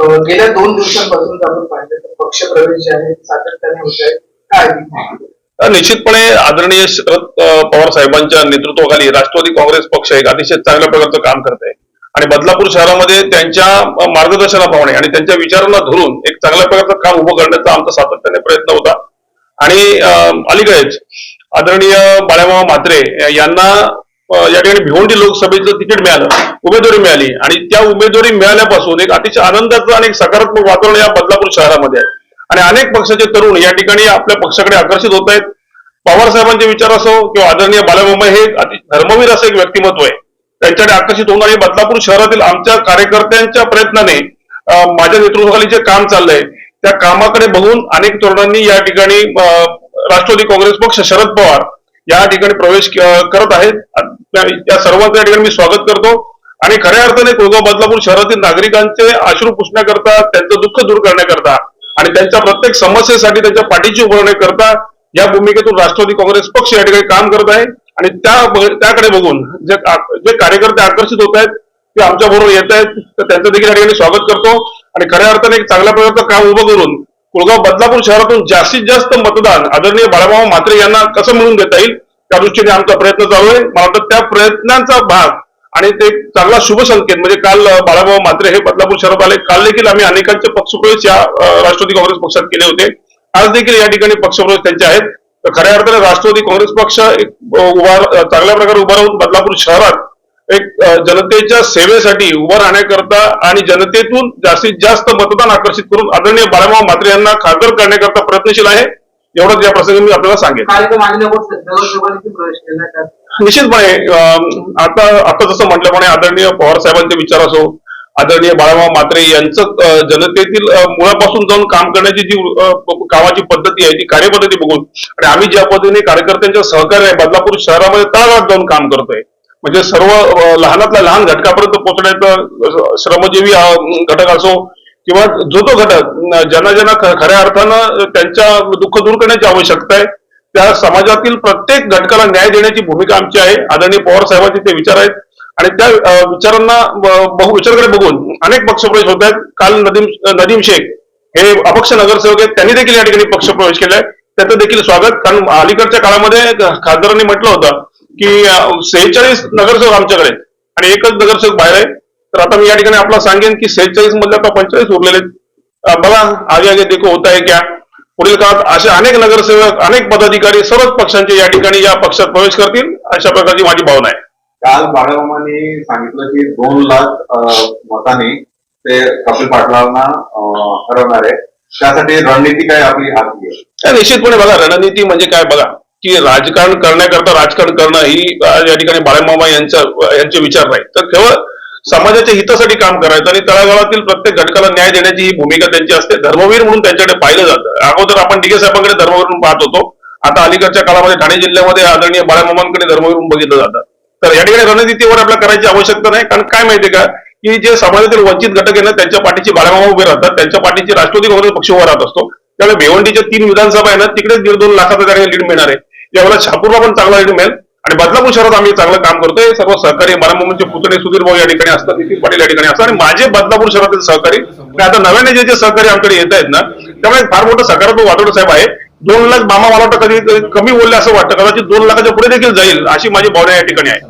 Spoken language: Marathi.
गेल्या दोन दिवसांपासून आपण पाहिलं तर पक्ष प्रवेश जे आहे सातत्याने होत आहे? काय निश्चितपणे आदरणीय शरद पवार साहेबांच्या नेतृत्वाखाली राष्ट्रवादी काँग्रेस पक्ष एक अतिशय चांगल्या प्रकारचं काम करत आहे. आणि बदलापूर शहरामध्ये त्यांच्या मार्गदर्शनाप्रमाणे आणि त्यांच्या विचारांना धरून एक चांगल्या प्रकारचं काम उभं करण्याचा आमचा सातत्याने प्रयत्न होता. आणि अलीकडेच आदरणीय बाळ्यामा म्हात्रे यांना या ठिकाणी भिवंडी लोकसभेचं तिकीट मिळालं उमेदवारी मिळाली. आणि त्या उमेदवारी मिळाल्यापासून एक अतिशय आनंदाचं आणि एक सकारात्मक वातावरण या बदलापूर शहरामध्ये आहे. आणि अनेक पक्षाचे तरुण या ठिकाणी आपल्या पक्षाकडे आकर्षित होत आहेत. पवार साहेबांचे विचार असो किंवा आदरणीय बाळामामा हे धर्मवीर असं एक व्यक्तिमत्व आहे. त्यांच्याकडे आकर्षित होऊन आणि बदलापूर शहरातील आमच्या कार्यकर्त्यांच्या प्रयत्नाने माझ्या नेतृत्वाखाली जे काम चाललंय त्या कामाकडे बघून अनेक तरुणांनी या ठिकाणी राष्ट्रवादी काँग्रेस पक्ष शरद पवार या ठिकाणी प्रवेश करत आहेत. त्या सर्वांचं या ठिकाणी मी स्वागत करतो. आणि खऱ्या अर्थाने कोळगाव बदलापूर शहरातील नागरिकांचे अश्रू पुसण्याकरता त्यांचं दुःख दूर करण्याकरता आणि त्यांच्या प्रत्येक समस्येसाठी त्यांच्या पाठीची उभारण्याकरता या भूमिकेतून राष्ट्रवादी काँग्रेस पक्ष या ठिकाणी काम करत आहे. आणि त्या त्याकडे बघून जे जे कार्यकर्ते आकर्षित होत आहेत ते आमच्या बरोबर येत आहेत तर त्यांचं देखील या ठिकाणी स्वागत करतो. आणि खऱ्या अर्थाने एक चांगल्या प्रकारचं काम उभं करून कुळगाव बदलापूर शहरातून जास्तीत जास्त मतदान आदरणीय बाळाभाऊ म्हात्रे यांना कसं मिळून देता येईल त्या दृष्टीने आमचा प्रयत्न चालू आहे. मला वाटतं त्या प्रयत्नांचा भाग आणि ते चांगला शुभ संकेत म्हणजे काल बाळाभाऊ मात्रे हे बदलापूर शहरात आले. काल देखील आम्ही अनेकांचे पक्षप्रवेश या राष्ट्रवादी काँग्रेस पक्षात केले होते. आज देखील या ठिकाणी पक्षप्रवेश त्यांचे आहेत. तर खऱ्या अर्थाने राष्ट्रवादी काँग्रेस पक्ष एक उभा चांगल्या प्रकारे उभा राहून बदलापूर शहरात एक जनतेच्या सेवेसाठी उभं राहण्याकरता आणि जनतेतून जास्तीत जास्त मतदान आकर्षित करून आदरणीय बाळाभाऊ मात्रे यांना खासदार करण्याकरता प्रयत्नशील आहे. एवढंच या प्रसंगी मी आपल्याला सांगेन. निश्चितपणे आता आता जसं म्हटल्याप्रमाणे आदरणीय पवार साहेबांचे विचार असो आदरणीय बाळाभाऊ म्हात्रे यांचं जनतेतील मुळापासून जाऊन काम करण्याची जी कामाची पद्धती आहे ती कार्यपद्धती बघून आणि आम्ही ज्या पद्धतीने कार्यकर्त्यांच्या सहकार्य बदलापूर शहरामध्ये तळागाळात जाऊन काम करतोय म्हणजे सर्व लहानातल्या लहान घटकापर्यंत पोहोचण्याचं श्रमजीवी घटक असो किंवा जो तो घटक ज्यांना ज्यांना खऱ्या अर्थानं त्यांच्या दुःख दूर करण्याची आवश्यकता आहे त्या समाजातील प्रत्येक घटकाला न्याय देण्याची भूमिका आमची आहे. आदरणीय पवार साहेबांचे ते विचार आहेत. आणि त्या विचारांना बहु विचारकडे बघून अनेक पक्षप्रवेश होत आहेत. काल नदीम नदीम शेख हे अपक्ष नगरसेवक आहेत. त्यांनी देखील या ठिकाणी पक्षप्रवेश केलाय. त्याचं देखील स्वागत. कारण अलीकडच्या काळामध्ये खासदारांनी म्हटलं होतं की सेहेचाळीस नगरसेवक आमच्याकडे आणि एकच नगरसेवक बाहेर आहे. तर आता मी या ठिकाणी आपल्याला सांगेन की सेहेचाळीस मधले आता पंचेचाळीस उरलेले बघा आगे आगे देखो होता है क्या? पुढील काळात असे अनेक नगरसेवक अनेक पदाधिकारी सर्वच पक्षांचे या ठिकाणी या पक्षात प्रवेश करतील अशा प्रकारची माझी भावना आहे. काल बाळामामांनी सांगितलं की दोन लाख मतांनी ते कपिल पाटलांना हरवणार आहे. त्यासाठी रणनीती काय आपली आखली आहे? निश्चितपणे बघा रणनीती म्हणजे काय बघा की राजकारण करण्याकरता राजकारण करणं ही या ठिकाणी बाळामामा यांच्या यांचे विचार नाही. तर केवळ समाजाच्या हितासाठी काम करायचं आणि तळागाळातील प्रत्येक घटकाला न्याय देण्याची ही भूमिका त्यांची असते. धर्मवीर म्हणून त्यांच्याकडे पाहिलं जातं. अगोदर आपण डिगे साहेबांकडे धर्मवीर म्हणून पाहत होतो. आता अलीकडच्या काळामध्ये ठाणे जिल्ह्यामध्ये आदरणीय बाळामामांकडे धर्मवीर म्हणून बघितलं जातं. तर या ठिकाणी रणनीतीवर आपल्याला करायची आवश्यकता नाही. कारण काय माहितीये का? की जे समाजातील वंचित घटक आहे ना त्यांच्या पाठीची बाळामामा उभे राहतात. त्यांच्या पाठीची राष्ट्रवादी काँग्रेस पक्ष उभा राहत असतो. त्यामुळे भिवंडीच्या तीन विधानसभा आहे ना तिकडेच दीड दोन लाखाचा त्या लीड मिळणार आहे. यावेळेला शहापूरला पण चांगला लीड मिळेल. आणि बदलापूर शहरात आम्ही चांगलं काम करतोय. सर्व सहकारी बाळामामांचे पुतणे सुधीर भाऊ या ठिकाणी असतात नितीन पाटील या ठिकाणी असतात आणि माझे बदलापूर शहरातील सहकारी आणि आता नव्याने जे जे सहकारी आमच्याकडे येत आहेत ना त्यामुळे फार मोठं सकारात्मक वातावरण साहेब आहे. दोन लाख मामा मला वाटतं कधी कधी कमी बोलले असं वाटतं. कदाचित दोन लाखाच्या पुढे देखील जाईल अशी माझी भावना या ठिकाणी आहे.